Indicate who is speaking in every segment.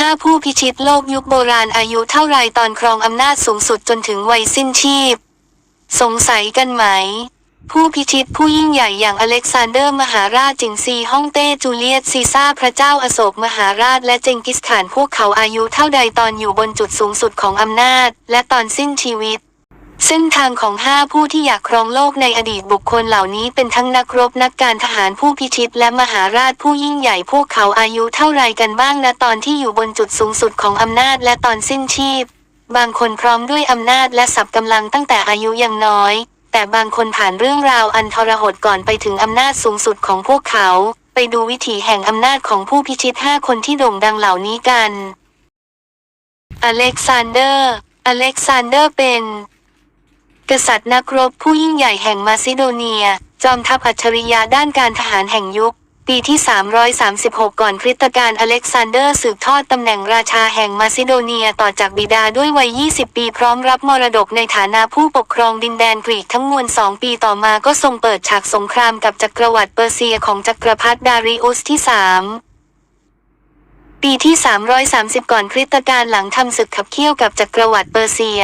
Speaker 1: ห้าผู้พิชิตโลกยุคโบราณอายุเท่าไรตอนครองอำนาจสูงสุดจนถึงวัยสิ้นชีพ สงสัยกันไหม ผู้พิชิตผู้ยิ่งใหญ่อย่างอเล็กซานเดอร์มหาราชจิงซีฮ่องเต้จูเลียตซีซ่าพระเจ้าอโศกมหาราชและเจงกิสข่านพวกเขาอายุเท่าใดตอนอยู่บนจุดสูงสุดของอำนาจ และตอนสิ้นชีวิต เส้นทางของห้าผู้ที่อยากครองโลกในอดีตบุคคลเหล่านี้เป็นทั้งนักรบนักการทหารผู้พิชิต และมหาราชผู้ยิ่งใหญ่พวกเขาอายุเท่าไรกันบ้างนะตอนที่อยู่บนจุดสูงสุดของอำนาจและตอนสิ้นชีพ บางคนพร้อมด้วยอำนาจและสับกำลังตั้งแต่อายุยังน้อย แต่บางคนผ่านเรื่องราวอันทรหดก่อนไปถึงอำนาจสูงสุดของพวกเขา ไปดูวิถีแห่งอำนาจของผู้พิชิตห้าคนที่โด่งดังเหล่านี้กัน อเล็กซานเดอร์ อเล็กซานเดอร์เป็น กษัตริย์นักรบผู้ยิ่งใหญ่แห่งมาซิโดเนีย จอมทัพอัจฉริยะด้านการทหารแห่งยุค ปีที่ 336 ก่อนคริสตกาลอเล็กซานเดอร์สืบทอดตำแหน่งราชาแห่งมาซิโดเนียต่อจากบิดาด้วยวัย 20 ปีพร้อมรับมรดกในฐานะผู้ปกครองดินแดนกรีกทั้งมวลสองปีต่อมาก็ทรงเปิดฉากสงครามกับจักรวรรดิเปอร์เซียของจักรพรรดิดาริอุสที่ 3ปีที่ 330 ก่อนคริสตกาลหลังทำศึกขับเคี่ยวกับจักรวรรดิเปอร์เซีย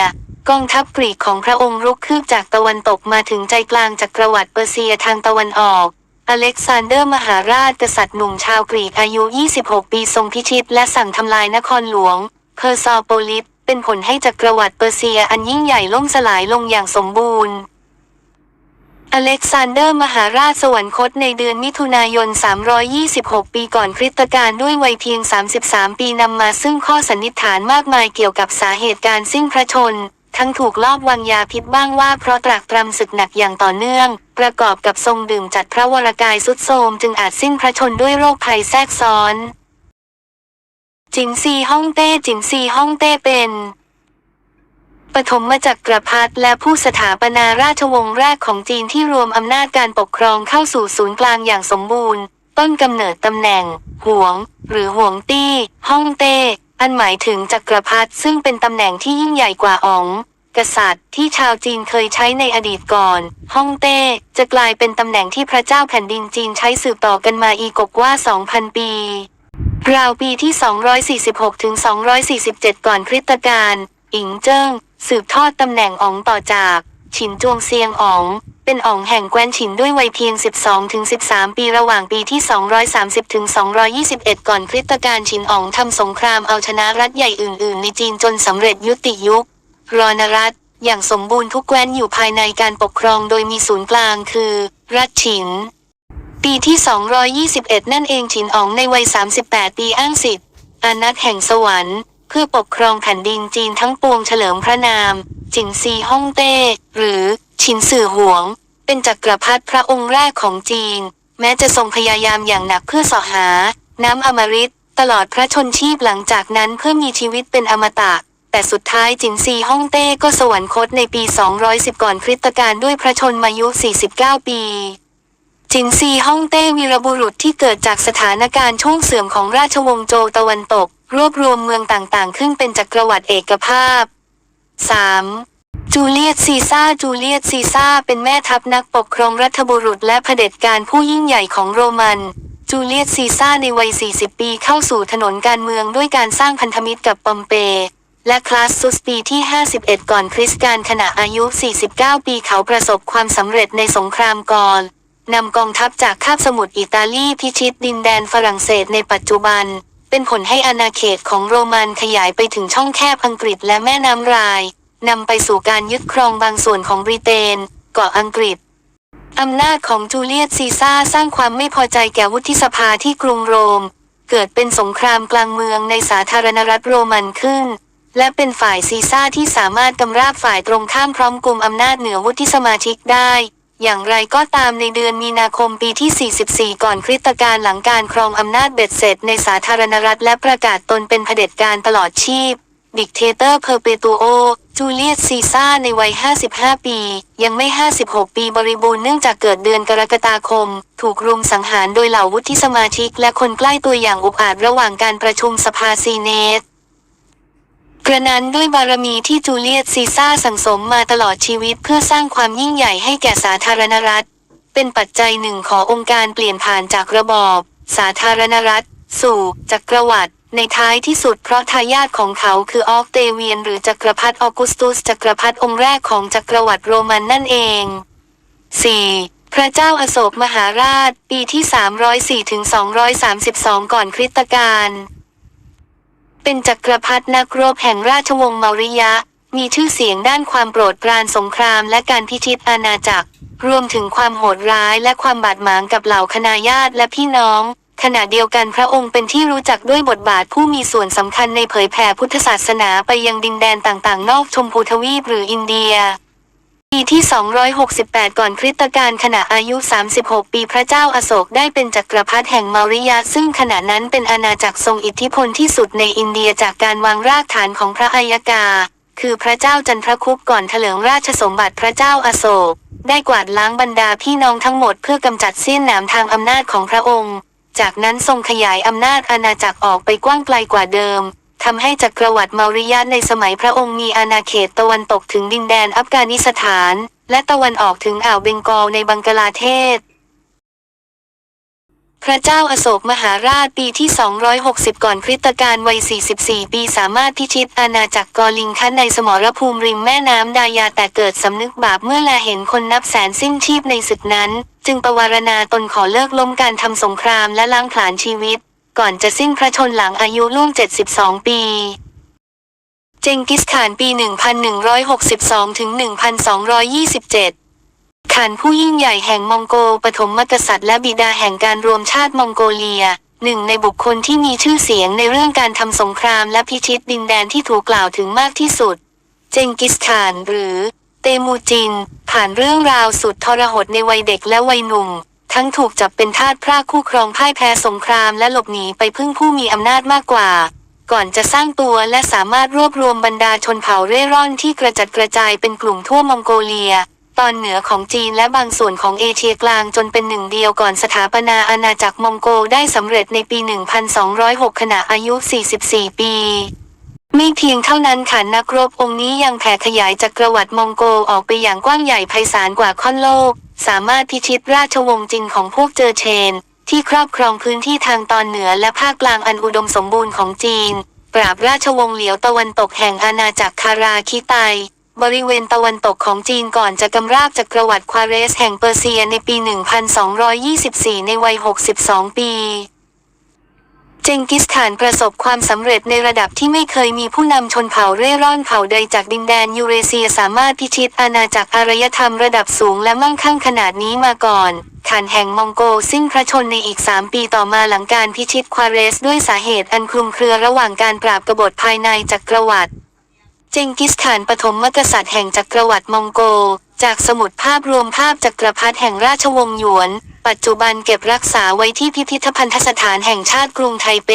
Speaker 1: กองทัพกรีกของพระองค์รุกคืบจากตะวันตกมาถึงใจกลางจักรวรรดิเปอร์เซียทางตะวันออกอเล็กซานเดอร์มหาราชกษัตริย์หนุ่มชาวกรีกอายุ 26 ปีทรงพิชิต และสั่งทำลายนครหลวง เพอร์ซอโปลิสเป็นผลให้จักรวรรดิเปอร์เซียอันยิ่งใหญ่ล่มสลายลงอย่างสมบูรณ์ อเล็กซานเดอร์มหาราชสวรรคตในเดือนมิถุนายน 326 ปีก่อนคริสตกาลด้วยวัยเพียง 33 ปีนำมาซึ่งข้อสันนิษฐานมากมายเกี่ยวกับสาเหตุการสิ้นพระชน ทั้งถูกลอบวางยาพิษบ้างว่าเพราะตรากตรำศึกหนักอย่างต่อเนื่อง ประกอบกับทรงดื่มจัดพระวรกายสุดโทรมจึงอาจสิ้นพระชนด้วยโรคภัยแทรกซ้อน จินซีฮ่องเต้จินซีฮ่องเต้เป็นปฐมจักรพรรดิและผู้สถาปนาราชวงศ์แรกของจีนที่รวมอำนาจการปกครองเข้าสู่ศูนย์กลางอย่างสมบูรณ์ ต้นกำเนิดตำแหน่ง หวง หรือหวงตี้ ฮ่องเต้ อันหมายถึงจักรพรรดิซึ่งเป็นตำแหน่งที่ยิ่งใหญ่กว่าอ๋อง กษัตริย์ที่ชาวจีนเคยใช้ในอดีตก่อนฮ่องเต้จะกลายเป็นตำแหน่งที่พระเจ้าแผ่นดินจีนใช้สืบต่อกันมาอีกกว่า 2,000 ปีราวปีที่ 246 ถึง 247 ก่อนคริสตกาลอิงเจิ้งสืบทอดตำแหน่งอ๋องต่อจาก ฉินจวงเซียงอ๋อง เป็นอ๋องแห่งแคว้นฉินด้วยวัยเพียง 12ถึง13 ปีระหว่างปีที่ 230ถึง221 ก่อนคริสตกาลฉินอ๋องทำสงครามเอาชนะรัฐใหญ่อื่น ๆ ในจีนจนสำเร็จยุติยุครอนรัฐ อย่างสมบูรณ์ทุกแคว้นอยู่ภายในการปกครองโดยมีศูนย์กลางคือ รัฐฉิน ปีที่ 221 นั่นเองฉินอ๋องในวัย 38 ปีอ้างสิทธิ์อานัตแห่งสวรรค์ เพื่อปกครองแผ่นดินจีนทั้งปวงเฉลิมพระนาม จินซีฮ่องเต้ หรือฉินสื่อหวง เป็นจักรพรรดิพระองค์แรกของจีน แม้จะทรงพยายามอย่างหนักเพื่อสาะหา น้ำอมฤตตลอดพระชนชีพหลังจากนั้นเพื่อมีชีวิตเป็นอมตะ แต่สุดท้ายจินซีฮ่องเต้ก็สวรรคตในปี 210 ก่อนคริสตกาลด้วยพระชนมายุ 49 ปีจินซีฮ่องเต้วีรบุรุษที่เกิดจากสถานการณ์ช่วงเสื่อมของราชวงศ์โจวตะวันตก รวบรวมเมืองต่างๆ ขึ้นเป็นจักรวรรดิเอกภาพ 3. จูเลียตซีซ่าจูเลียตซีซ่าเป็นแม่ทัพนักปกครองรัฐบุรุษและเผด็จการผู้ยิ่งใหญ่ของโรมัน จูเลียตซีซ่าในวัย 40 ปีเข้าสู่ถนนการเมืองด้วยการสร้างพันธมิตรกับปอมเปและคลาสซุสปีที่ 51 ก่อนคริสต์กาลขณะอายุ 49 ปีเขาประสบความสำเร็จในสงครามกอนนำกองทัพจากคาบสมุทรอิตาลีพิชิตดินแดนฝรั่งเศสในปัจจุบัน เป็นผลให้อาณาเขตของโรมันขยายไปถึงช่องแคบอังกฤษและแม่น้ำรายนำไปสู่การยึดครองบางส่วนของบริเตน เกาะอังกฤษอำนาจของจูเลียตซีซ่าสร้างความไม่พอใจแก่วุฒิสภาที่กรุงโรม เกิดเป็นสงครามกลางเมืองในสาธารณรัฐโรมันขึ้น และเป็นฝ่ายซีซ่าที่สามารถกำราบฝ่ายตรงข้ามพร้อมกลุ่มอำนาจเหนือวุฒิสมาชิกได้ อย่างไรก็ตามในเดือนมีนาคมปีที่ 44 ก่อนคริสตกาลหลังการครองอำนาจเบ็ดเสร็จในสาธารณรัฐและประกาศตนเป็นเผด็จการตลอดชีพ ดิกเทเตอร์เพอร์เปตูโอ จูเลียตซีซ่าในวัย 55 ปี ยังไม่ 56 ปีบริบูรณ์เนื่องจากเกิดเดือนกรกฎาคม ถูกรุมสังหารโดยเหล่าวุฒิสมาชิกและคนใกล้ตัวอย่างอุกอาจระหว่างการประชุมสภาซีเนต กระนั้นด้วยบารมีที่จูเลียตซีซ่าสั่งสมมาตลอดชีวิตเพื่อสร้างความยิ่งใหญ่ให้แก่สาธารณรัฐ เป็นปัจจัยหนึ่งขององค์การเปลี่ยนผ่านจากระบอบ สาธารณรัฐ สู่จักรวรรดิในท้ายที่สุดเพราะทายาทของเขาคือออกเตเวียน หรือจักรพรรดิออกุสตุส จักรพรรดิองค์แรกของจักรวรรดิโรมันนั่นเอง 4. พระเจ้าอโศกมหาราช ปีที่ 304ถึง232 ก่อนคริสตกาล เป็นจักรพรรดินักรบแห่งราชวงศ์มาริยะ มีชื่อเสียงด้านความโปรดปรานสงครามและการพิชิตอาณาจักร รวมถึงความโหดร้ายและความบาดหมางกับเหล่าคณาญาติและพี่น้อง ขณะเดียวกันพระองค์เป็นที่รู้จักด้วยบทบาทผู้มีส่วนสำคัญในเผยแผ่พุทธศาสนาไปยังดินแดนต่างๆ นอกชมพูทวีปหรืออินเดีย ปีที่ 268 ก่อนคริสตกาลขณะอายุ 36 ปีพระเจ้าอาโศกได้เป็นจักรพรรดิแห่งมาริยะซึ่งขณะนั้นเป็นอาณาจักรทรงอิทธิพลที่สุดในอินเดียจากการวางรากฐานของพระอัยกา คือพระเจ้าจันทรคุปก่อนเถลิงราชสมบัติพระเจ้าอาโศก ได้กวาดล้างบรรดาพี่น้องทั้งหมดเพื่อกำจัดเสี้ยนหนามทางอำนาจของพระองค์ จากนั้นทรงขยายอำนาจอาณาจักรออกไปกว้างไกลกว่าเดิม ทำให้จักรวรรดิมาริยะในสมัยพระองค์มีอาณาเขตตะวันตกถึงดินแดนอัฟกานิสถาน และตะวันออกถึงอ่าวเบงกอลในบังกลาเทศ พระเจ้าอโศกมหาราชปีที่ 260 ก่อนคริสตกาลวัย 44 ปีสามารถพิชิตอาณาจักรกอลิงคันในสมรภูมิริมแม่น้ำดายาแต่เกิดสำนึกบาปเมื่อแลเห็นคนนับแสนสิ้นชีพในศึกนั้น จึงประวารณาตนขอเลิกล้มการทำสงครามและล้างผลาญชีวิต ก่อนจะสิ้นพระชนหลังอายุล่วง 72 ปี เจงกิสข่านปี 1162 ถึง 1227 ข่านผู้ยิ่งใหญ่แห่งมองโกปฐมมกษัตริย์และบิดาแห่งการรวมชาติมองโกเลีย หนึ่งในบุคคลที่มีชื่อเสียงในเรื่องการทำสงครามและพิชิตดินแดนที่ถูกกล่าวถึงมากที่สุด เจงกิสข่านหรือเตมูจิน ผ่านเรื่องราวสุดทรหดในวัยเด็กและวัยหนุ่ม ทั้งถูกจับเป็นทาสพระคู่ครองพ่ายแพ้สงครามและหลบหนีไปพึ่งผู้มีอำนาจมากกว่า ก่อนจะสร้างตัวและสามารถรวบรวมบรรดาชนเผ่าเร่ร่อนที่กระจัดกระจายเป็นกลุ่มทั่วมองโกเลีย ตอนเหนือของจีนและบางส่วนของเอเชียกลางจนเป็นหนึ่งเดียวก่อนสถาปนาอาณาจักรมองโกได้สำเร็จในปี 1206 ขณะอายุ 44 ปีไม่เพียงเท่านั้นค่ะนักรบองค์นี้ยังแผ่ขยายจักรวรรดิมองโกออกไปอย่างกว้างใหญ่ไพศาลกว่าค่อนโลก สามารถพิชิตราชวงศ์จินของพวกเจอเชน ที่ครอบครองพื้นที่ทางตอนเหนือและภาคกลางอันอุดมสมบูรณ์ของจีน ปราบราชวงศ์เหลียวตะวันตกแห่งอาณาจักรคาราคิไต บริเวณตะวันตกของจีนก่อนจะกำราบจากประวัติควาเรสแห่งเปอร์เซียในปี 1224 ในวัย 62 ปี เจงกิสข่านประสบความสำเร็จในระดับที่ไม่เคยมีผู้นำชนเผ่าเร่ร่อนเผ่าใดจากดินแดนยูเรเซียสามารถพิชิตอาณาจักรอารยธรรมระดับสูงและมั่งคั่งขนาดนี้มาก่อนขานแห่งมองโกสิ้นพระชนในอีก 3 ปีต่อมาหลังการพิชิตควาเรสด้วยสาเหตุอันคลุมเครือระหว่างการปราบกบฏภายในจักรวรรดิเจงกิสข่านปฐมมกษัตริย์แห่งจักรวรรดิมองโก จากสมุดภาพรวมภาพจักรพรรดิแห่งราชวงศ์หยวน ปัจจุบันเก็บรักษาไว้ที่พิพิธภัณฑสถานแห่งชาติกรุงไทเป